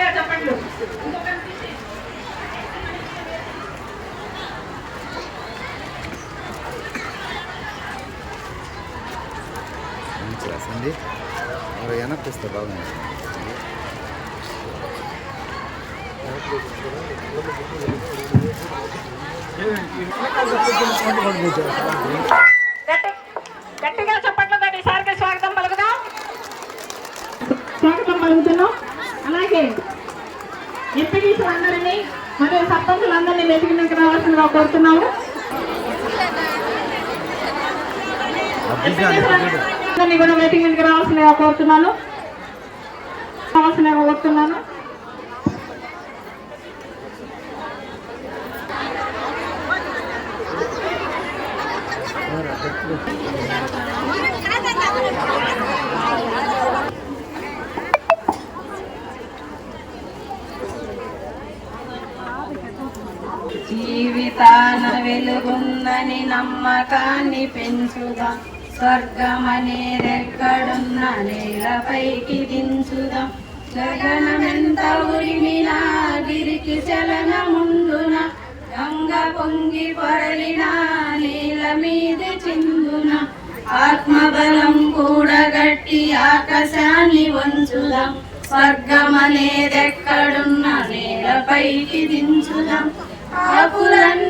గట్టిగా చెప్పండి. రాసింది మరి వెనక్కి వస్తే బాగుంది. గట్టి- గట్టిగా చెప్పట్లేదండి ఈసారికి స్వాగతం పలుకుదాం. స్వాగతం పలుకుతున్నాం. అలాగే ఎంపీటీసీ అందరినీ మరియు సర్పంచులందరినీ వెతికినాక రావాల్సిందిగా కోరుతున్నాము. కూడా వెతికి మీదకి రావాల్సిందిగా కోరుతున్నాను. రావాల్సిందిగా కోరుతున్నాను. వెలుగుందని నమ్మకాన్ని పెంచుదాం? స్వర్గమనేరెక్కడున్న నేలపైకి దించుదాం? గగనమెంత ఉరిమినా గిరికి చలనముండున? గంగ పొంగి పొరలిన నీల మీద చిందున? ఆత్మబలం కూడగట్టి ఆకాశాన్ని వంచుదాం? స్వర్గమనేదెక్కడున్న నేలపైకి దించుదాం? ఆకులన్నీ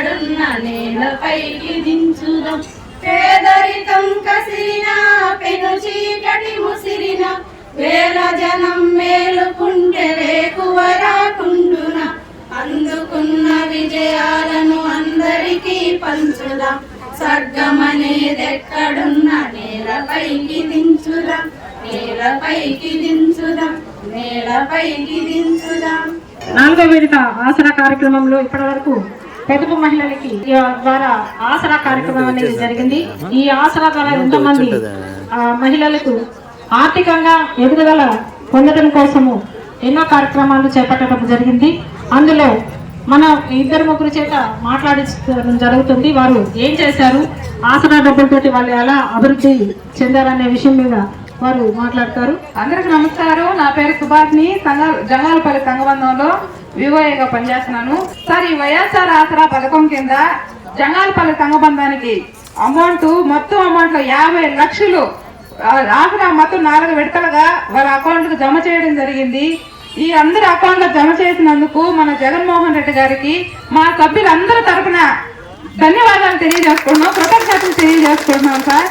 స్వర్గమనేదెక్కడున్న నేలపైకి దించుదాం పేదరికం కసిరిన పెను చీకటి ముసిరిన వేల జనం మేలుకుంటే వేకువరాకుండున అందుకున్న విజయాలను అందరికీ పంచుదాం. స్వర్గమనేదెక్కడున్న నేలపైకి దించుదాం నేలపైకి దించుదాం నేలపైకి దించుదాం నాలుగో విడత ఆసరా కార్యక్రమంలో ఇప్పటి వరకు పొదుపు మహిళలకి ద్వారా ఆసరా కార్యక్రమం అనేది జరిగింది. ఈ ఆసరా ద్వారా ఎంతో మంది ఆ, మహిళలకు ఆర్థికంగా ఎదుగుదల పొందడం కోసము ఎన్నో కార్యక్రమాలు చేపట్టడం జరిగింది. అందులో మన ఇద్దరు ముగ్గురు చేత మాట్లాడించడం జరుగుతుంది. వారు ఏం చేశారు? ఆసరా డబ్బులతోటి వాళ్ళు ఎలా అభివృద్ధి చెందారనే విషయం మీద వారు మాట్లాడతారు. అందరికి నమస్కారం. నా పేరు సుభాష్ని సంగ జంగాలపల్లి సంగబంధంలో వివోఏగా పనిచేస్తున్నాను. సార్ ఈ వైఎస్ఆర్ ఆసరా పథకం కింద జంగాలపల్లి సంగబంధానికి అమౌంట్ మొత్తం అమౌంట్లో యాభై లక్షలు ఆసరా మొత్తం నాలుగు విడతలుగా వాళ్ళ అకౌంట్కు జమ చేయడం జరిగింది. ఈ అందరి అకౌంట్లో జమ చేసినందుకు మన జగన్మోహన్ రెడ్డి గారికి మా సభ్యులందరి తరఫున ధన్యవాదాలు తెలియజేసుకుంటున్నాం కృతజ్ఞతలు తెలియజేసుకుంటున్నాం సార్.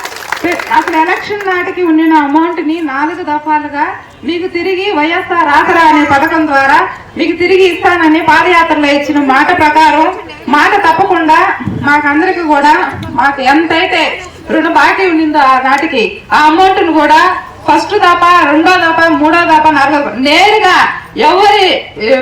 అసలు ఎలక్షన్ నాటికి ఉండిన అమౌంట్ని నాలుగు దఫాలుగా మీకు తిరిగి వైఎస్ఆర్ ఆసరా అనే పథకం ద్వారా మీకు తిరిగి ఇస్తానని పాదయాత్రలో ఇచ్చిన మాట ప్రకారం మాట తప్పకుండా మాకందరికి కూడా మాకు ఎంతైతే రుణ బాకీ ఉండిందో ఆ నాటికి ఆ అమౌంట్ను కూడా ఫస్ట్ దాప రెండో దాప మూడో దాప నాలుగో నేరుగా ఎవరి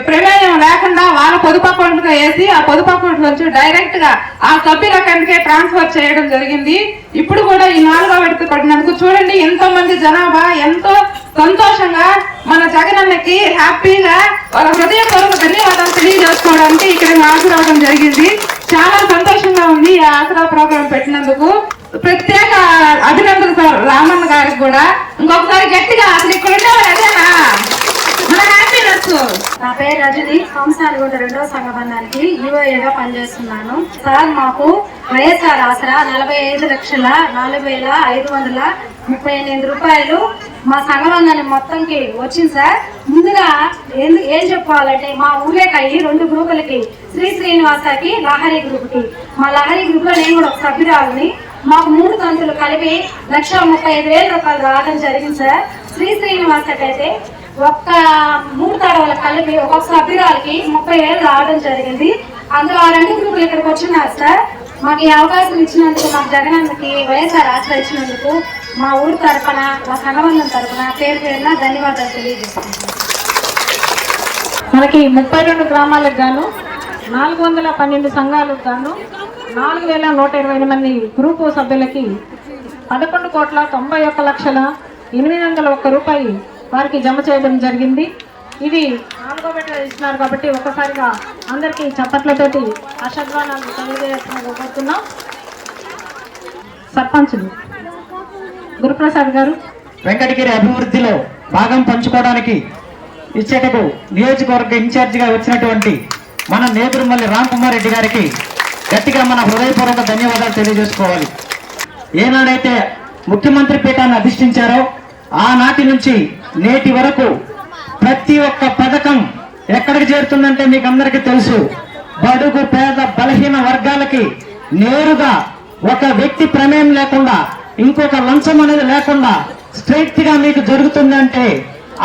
ప్రమేయం లేకుండా వాళ్ళ పొదుపు అకౌంట్ వేసి ఆ పొదుపు అకౌంట్ నుంచి డైరెక్ట్గా ఆ సభ్యుల అకౌంట్కే ట్రాన్స్ఫర్ చేయడం జరిగింది. ఇప్పుడు కూడా ఈ నాలుగో విడత పడినందుకు చూడండి ఎంతో మంది జనాభా ఎంతో సంతోషంగా మన జగనన్నకి హ్యాపీగా వాళ్ళ హృదయపూర్వక ధన్యవాదాలు తెలియజేసుకోవడానికి ఇక్కడ హాజరవడం జరిగింది. చాలా సంతోషంగా ఉంది ఈ ఆసరా ప్రోగ్రాం పెట్టినందుకు. ప్రత్యేక అభినందన సార్ రామన్న గారికి కూడా. ఇంకొకసారి గట్టిగా అసలు ఇక్కడ ఉండేవారు అదేనా? మన హ్యాపీనెస్ నా పేరు రజని. కూడా రెండవ సంఘబంధానికి యుఏగా పనిచేస్తున్నాను. సార్ మాకు వైఎస్ఆర్ ఆసరా నలభై ఐదు లక్షల నాలుగు వేల ఐదు వందల ముప్పై ఎనిమిది రూపాయలు మా సంఘబంధాన్ని మొత్తంకి వచ్చింది సార్. ముందుగా ఏం చెప్పుకోవాలంటే మా ఊరేకాయి రెండు గ్రూపులకి శ్రీ శ్రీనివాసకి లహరి గ్రూప్కి. మా లహరి గ్రూప్లో నేను కూడా ఒక సభ్యురాలని. మాకు మూడు కంతులు కలిపి లక్ష ముప్పై ఐదు వేల రూపాయలు రావడం జరిగింది సార్. శ్రీ శ్రీనివాసకి అయితే ఒక్క మూడు తడవల కలిపి ఒక్కొక్క సభ్యురాలకి ముప్పై వేలు రావడం జరిగింది. అందులో ఆ రెండు గ్రూపులు ఇక్కడికి వచ్చినారు సార్. మాకు ఈ అవకాశం ఇచ్చినందుకు మాకు జగనన్నకి వైఎస్ఆర్ ఆశ ఇచ్చినందుకు మా ఊరి తరఫున మా సంఘబంధం తరఫున పేరు పేరున ధన్యవాదాలు తెలియజేస్తున్నాను మనకి ముప్పై రెండు గ్రామాలకు గాను నాలుగు వందల పన్నెండు సంఘాలకు గాను నాలుగు వేల నూట ఇరవై మంది గ్రూపు సభ్యులకి పదకొండు కోట్ల తొంభై ఒక్క లక్షల ఎనిమిది వందల ఒక్క రూపాయి వారికి జమ చేయడం జరిగింది. ఇది నాలుగో విడత ఇస్తున్నారు కాబట్టి ఒక్కసారిగా అందరికీ చప్పట్లతోటి అషద్వానాలు తెలియజేస్తున్నా సర్పంచులు. గురుప్రసాద్ గారు. వెంకటగిరి అభివృద్ధిలో భాగం పంచుకోవడానికి ఇచ్చేటకు నియోజకవర్గ ఇన్ఛార్జిగా వచ్చినటువంటి మన నేదురుమల్లి రామ్ కుమార్ రెడ్డి గారికి గట్టిగా మన హృదయపూర్వక ధన్యవాదాలు తెలియజేసుకోవాలి. ఏనాడైతే ముఖ్యమంత్రి పీఠాన్ని అధిష్ఠించారో ఆనాటి నుంచి నేటి వరకు ప్రతి ఒక్క పథకం ఎక్కడికి చేరుతుందంటే మీకు అందరికీ తెలుసు. బడుగు పేద బలహీన వర్గాలకి నేరుగా ఒక వ్యక్తి ప్రమేయం లేకుండా ఇంకొక లంచం అనేది లేకుండా స్ట్రైట్గా మీకు జరుగుతుందంటే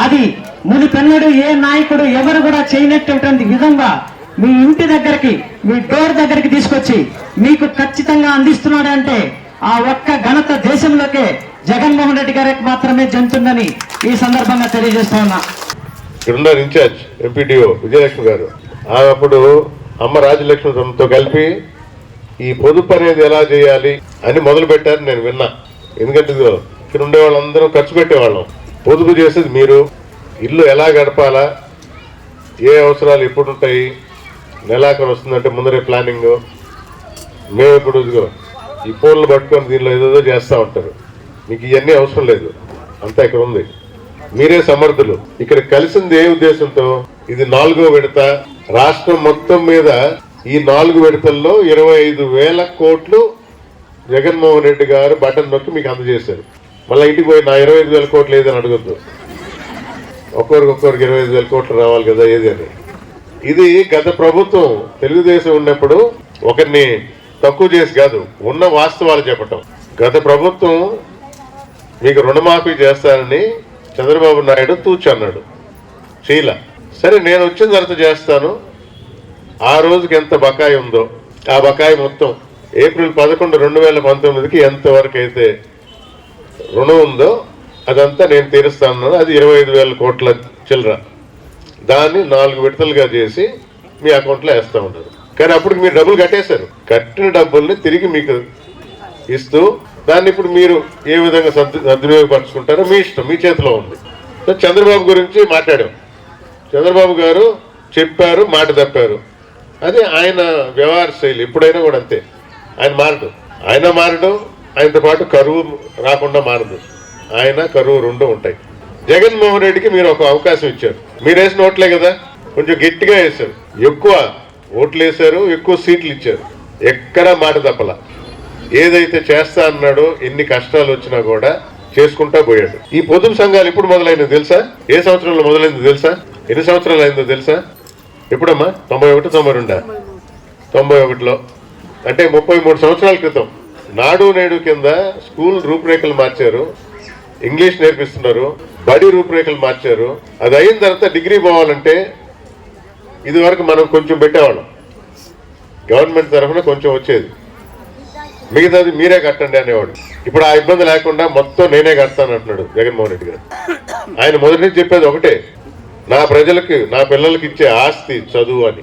అది మునిపెన్నడు ఏ నాయకుడు ఎవరు కూడా చేయనటువంటి విధంగా మీ ఇంటి దగ్గరికి మీ డోర్ దగ్గరికి తీసుకొచ్చి మీకు ఖచ్చితంగా అందిస్తున్నాడంటే ఆ ఒక్క ఘనత దేశంలోకే జగన్మోహన్ రెడ్డి గారికి మాత్రమే జంతుందని ఈ సందర్భంగా తెలియజేస్తా ఉన్నా. ఇక్కడ ఇన్ఛార్జ్ ఎంపీడీఓ విజయలక్ష్మి గారు. అప్పుడు అమ్మ రాజలక్ష్మితో కలిపి ఈ పొదుపు అనేది ఎలా చేయాలి అని మొదలు పెట్టారు నేను విన్నా. ఎందుకంటే ఇక్కడ ఉండే వాళ్ళందరూ ఖర్చు పెట్టేవాళ్ళం. పొదుపు చేసేది మీరు. ఇల్లు ఎలా గడపాలా? ఏ అవసరాలు ఎప్పుడు ఉంటాయి నెలాఖరు వస్తుందంటే ముందరే ప్లానింగ్ మేము ఇప్పుడు ఇదిగో ఈ ఫోన్లు పట్టుకొని దీనిలో ఏదేదో చేస్తూ ఉంటారు. మీకు ఇవన్నీ అవసరం లేదు. అంతా ఇక్కడ ఉంది. మీరే సమర్థులు. ఇక్కడ కలిసింది ఏ ఉద్దేశంతో? ఇది నాలుగో విడత. రాష్ట్రం మొత్తం మీద ఈ నాలుగు విడతల్లో ఇరవై ఐదు వేల కోట్లు జగన్మోహన్ రెడ్డి గారు బటన్ నొక్కి మీకు అందజేశారు. మళ్ళీ ఇంటికి పోయి నా ఇరవై ఐదు వేల కోట్లు ఏదని అడగొద్దు. ఒక్కొరికి ఒక్కొరికి ఇరవై ఐదు వేల కోట్లు రావాలి కదా ఏది అని. ఇది గత ప్రభుత్వం తెలుగుదేశం ఉన్నప్పుడు ఒకరిని తక్కువ చేసి కాదు ఉన్న వాస్తవాలు చెప్పటం. గత ప్రభుత్వం మీకు రుణమాఫీ చేస్తానని చంద్రబాబు నాయుడు తూచన్నాడు చీల సరే నేను వచ్చిన తర్వాత చేస్తాను. ఆ రోజుకి ఎంత బకాయి ఉందో ఆ బకాయి మొత్తం ఏప్రిల్ పదకొండు రెండు వేల పంతొమ్మిదికి ఎంతవరకు అయితే రుణం ఉందో అదంతా నేను తీరుస్తాను అది ఇరవై ఐదు వేల కోట్ల చిల్లర. దాన్ని నాలుగు విడతలుగా చేసి మీ అకౌంట్లో వేస్తూ ఉంటారు. కానీ అప్పుడు మీరు డబ్బులు కట్టేశారు. కట్టిన డబ్బుల్ని తిరిగి మీకు ఇస్తూ దాన్ని ఇప్పుడు మీరు ఏ విధంగా సద్వినియోగపరచుకుంటారో మీ ఇష్టం మీ చేతిలో ఉంది. సో చంద్రబాబు గురించి మాట్లాడాం. చంద్రబాబు గారు చెప్పారు మాట తప్పారు. అది ఆయన వ్యవహార శైలి ఎప్పుడైనా కూడా అంతే. ఆయన మారడు. ఆయన మారడు ఆయనతో పాటు కరువు రాకుండా మారదు. ఆయన కరువు రెండు ఉంటాయి. జగన్మోహన్ రెడ్డికి మీరు ఒక అవకాశం ఇచ్చారు. మీరేసిన ఓట్లే కదా. కొంచెం గట్టిగా వేశారు. ఎక్కువ ఓట్లు వేశారు ఎక్కువ సీట్లు ఇచ్చారు. ఎక్కడా మాట తప్పల. ఏదైతే చేస్తా అన్నాడో ఎన్ని కష్టాలు వచ్చినా కూడా చేసుకుంటా పోయాడు. ఈ పొదుపు సంఘాలు ఎప్పుడు మొదలైందో తెలుసా? ఏ సంవత్సరంలో మొదలైందో తెలుసా? ఎన్ని సంవత్సరాలు అయిందో తెలుసా? ఎప్పుడమ్మా? తొంభై ఒకటి తొంభై రెండా? తొంభై ఒకటిలో. అంటే ముప్పై మూడు సంవత్సరాల క్రితం. నాడు నేడు కింద స్కూల్ రూపురేఖలు మార్చారు. ఇంగ్లీష్ నేర్పిస్తున్నారు బడి రూపురేఖలు మార్చారు. అది అయిన తర్వాత డిగ్రీ పోవాలంటే ఇది వరకు మనం కొంచెం పెట్టేవాళ్ళం. గవర్నమెంట్ తరఫున కొంచెం వచ్చేది. మిగతాది మీరే కట్టండి అనేవాడు. ఇప్పుడు ఆ ఇబ్బంది లేకుండా మొత్తం నేనే కడతాను అంటున్నాడు జగన్మోహన్ రెడ్డి గారు. ఆయన మొదటి నుంచి చెప్పేది ఒకటే నా ప్రజలకు నా పిల్లలకి ఇచ్చే ఆస్తి చదువు అని.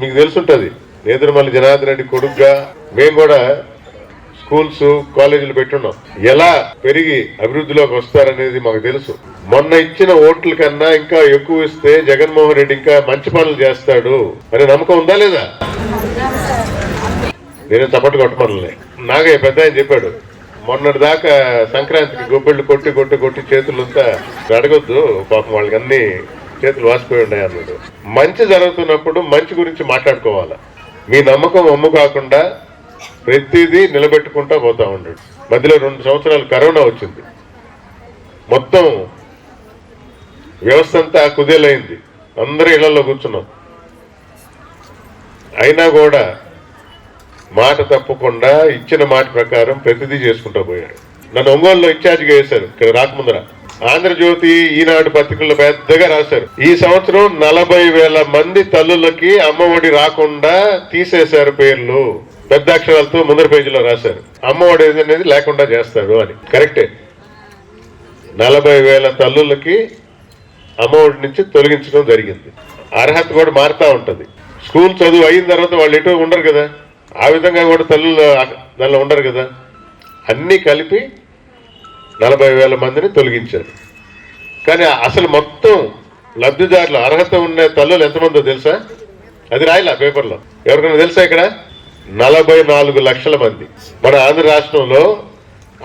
మీకు తెలుసుంటుంది నేదురుమల్లి జనార్దన్ రెడ్డి కొడుగ్గా మేము కూడా స్కూల్స్ కాలేజీలు పెట్టున్నాం. ఎలా పెరిగి అభివృద్ధిలోకి వస్తారనేది మాకు తెలుసు. మొన్న ఇచ్చిన ఓట్ల కన్నా ఇంకా ఎక్కువ ఇస్తే జగన్మోహన్ రెడ్డి ఇంకా మంచి పనులు చేస్తాడు అనే నమ్మకం ఉందా లేదా? నేను తప్పట్టు కొట్టమనలే. నాగయ్య పెద్ద ఆయన చెప్పాడు మొన్నటి దాకా సంక్రాంతికి గొబ్బెళ్ళు కొట్టి కొట్టి కొట్టి చేతులంతా అడగొద్దు పాపం వాళ్ళకి అన్ని చేతులు వాసిపోయి ఉన్నాయి అన్నాడు. మంచి జరుగుతున్నప్పుడు మంచి గురించి మాట్లాడుకోవాలి. మీ నమ్మకం అమ్ము కాకుండా ప్రతిదీ నిలబెట్టుకుంటా పోతా ఉన్నాడు మధ్యలో రెండు సంవత్సరాలు కరోనా వచ్చింది. మొత్తం వ్యవస్థ అంతా కుదేలైంది. అందరూ ఇళ్ళలో కూర్చున్నాం. అయినా కూడా మాట తప్పకుండా ఇచ్చిన మాట ప్రకారం ప్రతిదీ చేసుకుంటూ పోయాడు. నన్ను ఒంగోలులో ఇన్ఛార్జిగా వేశారు. ఇక్కడ రాకముందర. ఆంధ్రజ్యోతి ఈనాడు పత్రికల్లో పెద్దగా రాశారు. ఈ సంవత్సరం నలభై వేల మంది తల్లులకి అమ్మఒడి రాకుండా తీసేశారు పేర్లు. పెద్ద అక్షరాలతో ముందర పేజీలో రాశారు. అమ్మఒడి అనేది లేకుండా చేస్తారు అని. కరెక్టే. నలభై వేల తల్లులకి అమ్మఒడి నుంచి తొలగించడం జరిగింది. అర్హత కూడా మారుతూ ఉంటుంది. స్కూల్ చదువు అయిన తర్వాత వాళ్ళు ఎటు ఉండరు కదా. ఆ విధంగా కూడా తల్లులు దానిలో ఉండరు కదా. అన్నీ కలిపి నలభై వేల మందిని తొలగించారు. కానీ అసలు మొత్తం లబ్ధిదారులు అర్హత ఉన్న తల్లులు ఎంతమందో తెలుసా? అది రాయాల పేపర్లో. ఎవరికైనా తెలుసా ఇక్కడ? నలభై నాలుగు లక్షల మంది. మన ఆంధ్ర రాష్ట్రంలో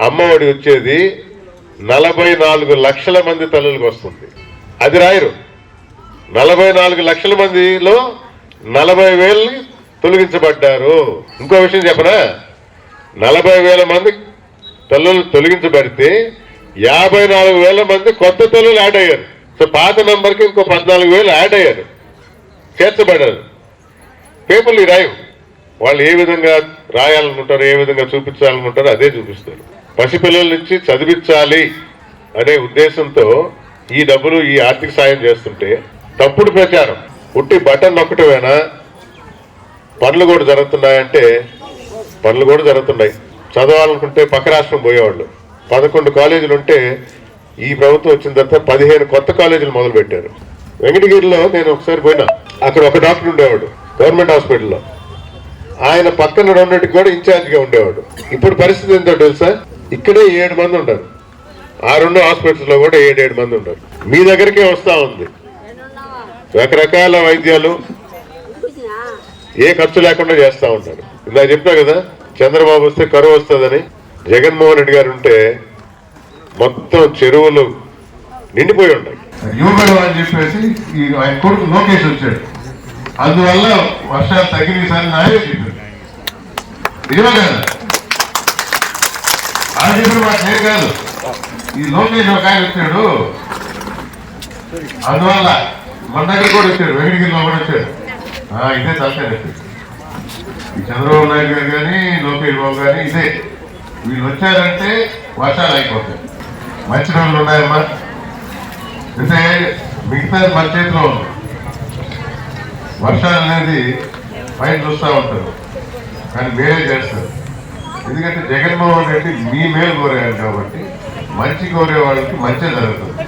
అమ్మఒడి వచ్చేది నలభై నాలుగు లక్షల మంది తల్లులకు వస్తుంది. అది రాయరు. నలభై నాలుగు లక్షల మందిలో నలభై వేలు తొలగించబడ్డారు. ఇంకో విషయం చెప్పనా? నలభై వేల మంది తల్లులు తొలగించబడితే యాభై నాలుగు వేల మంది కొత్త తల్లులు యాడ్ అయ్యారు. సో పాత నెంబర్కి ఇంకో పద్నాలుగు వేలు యాడ్ అయ్యారు. చేర్చబడ్డారు. పేపర్లు రాయవు. వాళ్ళు ఏ విధంగా రాయాలనుకుంటారు ఏ విధంగా చూపించాలనుకుంటారో అదే చూపిస్తారు. పసిపిల్లల నుంచి చదివించాలి అనే ఉద్దేశంతో ఈ డబ్బులు ఈ ఆర్థిక సాయం చేస్తుంటే తప్పుడు ప్రచారం. పుట్టి బటన్ నొక్కటమేనా? పనులు కూడా జరుగుతున్నాయంటే పనులు కూడా జరుగుతున్నాయి. చదవాలనుకుంటే పక్క రాష్ట్రం పోయేవాళ్ళు. పదకొండు కాలేజీలు ఉంటే ఈ ప్రభుత్వం వచ్చిన తర్వాత పదిహేను కొత్త కాలేజీలు మొదలుపెట్టారు. వెంకటగిరిలో నేను ఒకసారి పోయినా. అక్కడ ఒక డాక్టర్ ఉండేవాడు గవర్నమెంట్ హాస్పిటల్లో. ఆయన పక్కన రెండింటికి కూడా ఇన్ఛార్జ్గా ఉండేవాడు. ఇప్పుడు పరిస్థితి ఏంటో తెలుసా? ఇక్కడే ఏడు మంది ఉంటారు. ఆ రెండు హాస్పిటల్స్లో కూడా ఏడేడు మంది ఉంటారు. మీ దగ్గరికే వస్తూ ఉంది. రకరకాల వైద్యాలు ఏ ఖర్చు లేకుండా చేస్తూ ఉంటారు. ఇలా చెప్పా కదా చంద్రబాబు వస్తే కరువు వస్తుందని. జగన్మోహన్ రెడ్డి గారు ఉంటే మొత్తం చెరువులు నిండిపోయి ఉంటాయి. యువకుడు అని చెప్పేసి ఆయన కొడుకు లోకేష్ వచ్చాడు. అందువల్ల వర్షాలు తగ్గినసారి నాయే నిజమే కదా చెప్పిన మాట నేను కాదు. ఈ లోకేష్ ఒక ఆయన వచ్చాడు. అందువల్ల మన దగ్గర కూడా వచ్చాడు. వెంకటగిరిలో కూడా వచ్చాడు. ఆ, ఇదే తలకాయ ఈ చంద్రబాబు నాయుడు గారు కానీ లోకేష్ బాబు కానీ ఇదే. వీళ్ళు వచ్చారంటే వర్షాలు అయిపోతాయి. మంచి రోజులు ఉన్నాయమ్మా. అంటే మిగతా మన చేతిలో ఉంది. వర్షాలు అనేది పైన చూస్తూ ఉంటారు. కానీ మేలే చేస్తారు. ఎందుకంటే జగన్మోహన్ రెడ్డి మీ మేలు కోరారు కాబట్టి మంచి కోరే వాళ్ళకి మంచి జరుగుతుంది.